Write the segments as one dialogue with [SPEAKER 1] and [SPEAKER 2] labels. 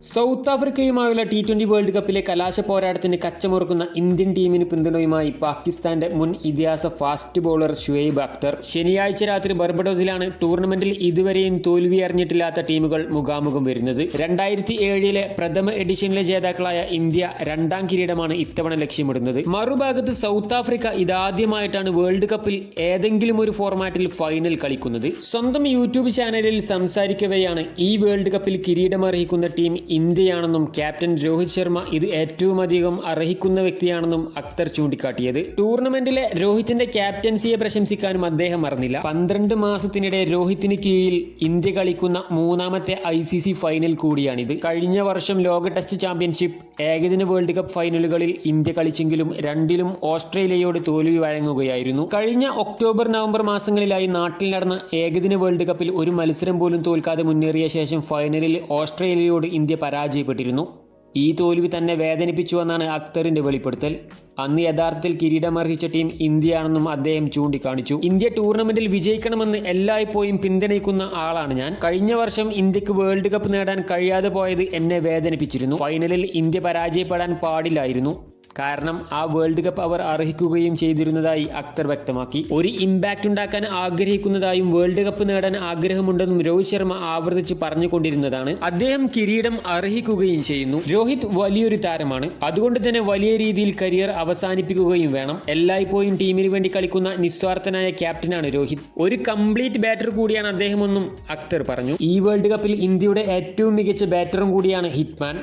[SPEAKER 1] South ആഫ്രിക്കയുമായുള്ള T twenty world കപ്പിലെ കലാശ പോരാട്ടത്തിന് കച്ചമുറുക്കുന്ന ഇന്ത്യൻ ടീമിന് പിന്തുണയുമായി പാകിസ്ഥാന്റെ മുൻ ഇതിഹാസ ഫാസ്റ്റ് ബോളർ ഷുഹൈബ് അക്തർ. ശനിയാഴ്ച രാത്രി ബർബഡോസിലാണ് ടൂർണമെന്റിൽ ഇതുവരെയും തോൽവി അറിഞ്ഞിട്ടില്ലാത്ത ടീമുകൾ മുഖാമുഖം വരുന്നത്. രണ്ടായിരത്തി ഏഴിലെ പ്രഥമ എഡിഷനിലെ ജേതാക്കളായ ഇന്ത്യ രണ്ടാം കിരീടമാണ് ഇത്തവണ ലക്ഷ്യമിടുന്നത്. മറുഭാഗത്ത് സൗത്ത് ആഫ്രിക്ക ഇതാദ്യമായിട്ടാണ് വേൾഡ് കപ്പിൽ ഏതെങ്കിലും ഒരു ഫോർമാറ്റിൽ ഫൈനൽ കളിക്കുന്നത്. സ്വന്തം യൂട്യൂബ് ചാനലിൽ സംസാരിക്കവെയാണ് ഈ വേൾഡ് കപ്പിൽ കിരീടമർഹിക്കുന്ന ടീം ഇന്ത്യയാണെന്നും ക്യാപ്റ്റൻ രോഹിത് ശർമ്മ ഇത് ഏറ്റവും അധികം അർഹിക്കുന്ന വ്യക്തിയാണെന്നും അക്തർ ചൂണ്ടിക്കാട്ടിയത്. ടൂർണമെന്റിലെ രോഹിത്തിന്റെ ക്യാപ്റ്റൻസിയെ പ്രശംസിക്കാനും അദ്ദേഹം മറന്നില്ല. പന്ത്രണ്ട് മാസത്തിനിടെ രോഹിത്തിന് കീഴിൽ ഇന്ത്യ കളിക്കുന്ന മൂന്നാമത്തെ ഐ സി സി ഫൈനൽ കൂടിയാണിത്. കഴിഞ്ഞ വർഷം ലോക ടെസ്റ്റ് ചാമ്പ്യൻഷിപ്പ് ഏകദിന വേൾഡ് കപ്പ് ഫൈനലുകളിൽ ഇന്ത്യ കളിച്ചെങ്കിലും രണ്ടിലും ഓസ്ട്രേലിയയോട് തോൽവി വഴങ്ങുകയായിരുന്നു. കഴിഞ്ഞ ഒക്ടോബർ നവംബർ മാസങ്ങളിലായി നാട്ടിൽ നടന്ന ഏകദിന വേൾഡ് കപ്പിൽ ഒരു മത്സരം പോലും തോൽക്കാതെ മുന്നേറിയ ശേഷം ഫൈനലിൽ ഓസ്ട്രേലിയയോട് ഇന്ത്യ പരാജയപ്പെട്ടിരുന്നു. ഈ തോൽവി തന്നെ വേദനിപ്പിച്ചുവെന്നാണ് അക്തറിന്റെ വെളിപ്പെടുത്തൽ. അന്ന് യഥാർത്ഥത്തിൽ കിരീടമർഹിച്ച ടീം ഇന്ത്യയാണെന്നും അദ്ദേഹം ചൂണ്ടിക്കാണിച്ചു. ഇന്ത്യ ടൂർണമെന്റിൽ വിജയിക്കണമെന്ന് എല്ലായ്പ്പോഴും പിന്തുണയ്ക്കുന്ന ആളാണ് ഞാൻ. കഴിഞ്ഞ വർഷം ഇന്ത്യയ്ക്ക് വേൾഡ് കപ്പ് നേടാൻ കഴിയാതെ പോയത് എന്നെ വേദനിപ്പിച്ചിരുന്നു. ഫൈനലിൽ ഇന്ത്യ പരാജയപ്പെടാൻ പാടില്ലായിരുന്നു. കാരണം ആ വേൾഡ് കപ്പ് അവർ അർഹിക്കുകയും ചെയ്തിരുന്നതായി അക്തർ വ്യക്തമാക്കി. ഒരു ഇമ്പാക്റ്റ് ഉണ്ടാക്കാൻ ആഗ്രഹിക്കുന്നതായും വേൾഡ് കപ്പ് നേടാൻ ആഗ്രഹമുണ്ടെന്നും രോഹിത് ശർമ്മ ആവർത്തിച്ച് പറഞ്ഞുകൊണ്ടിരുന്നതാണ്. അദ്ദേഹം കിരീടം അർഹിക്കുകയും ചെയ്യുന്നു. രോഹിത് വലിയൊരു താരമാണ്. അതുകൊണ്ട് തന്നെ വലിയ രീതിയിൽ കരിയർ അവസാനിപ്പിക്കുകയും വേണം. എല്ലായ്പ്പോഴും ടീമിന് വേണ്ടി കളിക്കുന്ന നിസ്വാർത്ഥനായ ക്യാപ്റ്റനാണ് രോഹിത്. ഒരു കംപ്ലീറ്റ് ബാറ്റർ കൂടിയാണ് അദ്ദേഹമെന്നും അക്തർ പറഞ്ഞു. ഈ വേൾഡ് കപ്പിൽ ഇന്ത്യയുടെ ഏറ്റവും മികച്ച ബാറ്ററും കൂടിയാണ് ഹിറ്റ്മാൻ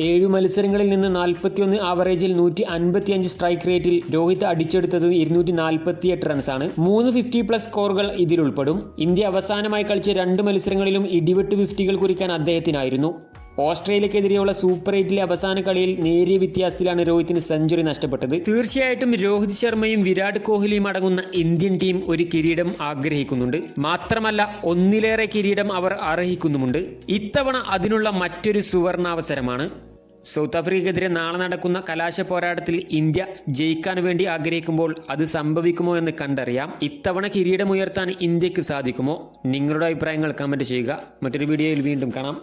[SPEAKER 1] ഏഴു മത്സരങ്ങളിൽ നിന്ന് നാൽപ്പത്തിയൊന്ന് ആവറേജിൽ നൂറ്റി അൻപത്തിയഞ്ച് സ്ട്രൈക്ക് റേറ്റിൽ രോഹിത് അടിച്ചെടുത്തത് ഇരുന്നൂറ്റി നാൽപ്പത്തിയെട്ട് റൺസാണ് മൂന്ന് ഫിഫ്റ്റി പ്ലസ് സ്കോറുകൾ ഇതിൽ ഉൾപ്പെടും. ഇന്ത്യ അവസാനമായി കളിച്ച രണ്ട് മത്സരങ്ങളിലും ഇടിവെട്ട് ഫിഫ്റ്റികൾ കുറിക്കാൻ അദ്ദേഹത്തിനായിരുന്നു. ഓസ്ട്രേലിയക്കെതിരെയുള്ള സൂപ്പർ എയ്റ്റിലെ അവസാന കളിയിൽ നേരിയ വ്യത്യാസത്തിലാണ് രോഹിത്തിന് സെഞ്ചുറി നഷ്ടപ്പെട്ടത്. തീർച്ചയായിട്ടും രോഹിത് ശർമ്മയും വിരാട് കോഹ്ലിയും അടങ്ങുന്ന ഇന്ത്യൻ ടീം ഒരു കിരീടം ആഗ്രഹിക്കുന്നുണ്ട്. മാത്രമല്ല ഒന്നിലേറെ കിരീടം അവർ അർഹിക്കുന്നുമുണ്ട്. ഇത്തവണ അതിനുള്ള മറ്റൊരു സുവർണാവസരമാണ് സൗത്ത് ആഫ്രിക്കയ്ക്കെതിരെ നാളെ നടക്കുന്ന കലാശ പോരാട്ടത്തിൽ ഇന്ത്യ ജയിക്കാൻ വേണ്ടി ആഗ്രഹിക്കുമ്പോൾ അത് സംഭവിക്കുമോ എന്ന് കണ്ടറിയാം. ഇത്തവണ കിരീടമുയർത്താൻ ഇന്ത്യയ്ക്ക് സാധിക്കുമോ? നിങ്ങളുടെ അഭിപ്രായങ്ങൾ കമന്റ് ചെയ്യുക. മറ്റൊരു വീഡിയോയിൽ വീണ്ടും കാണാം.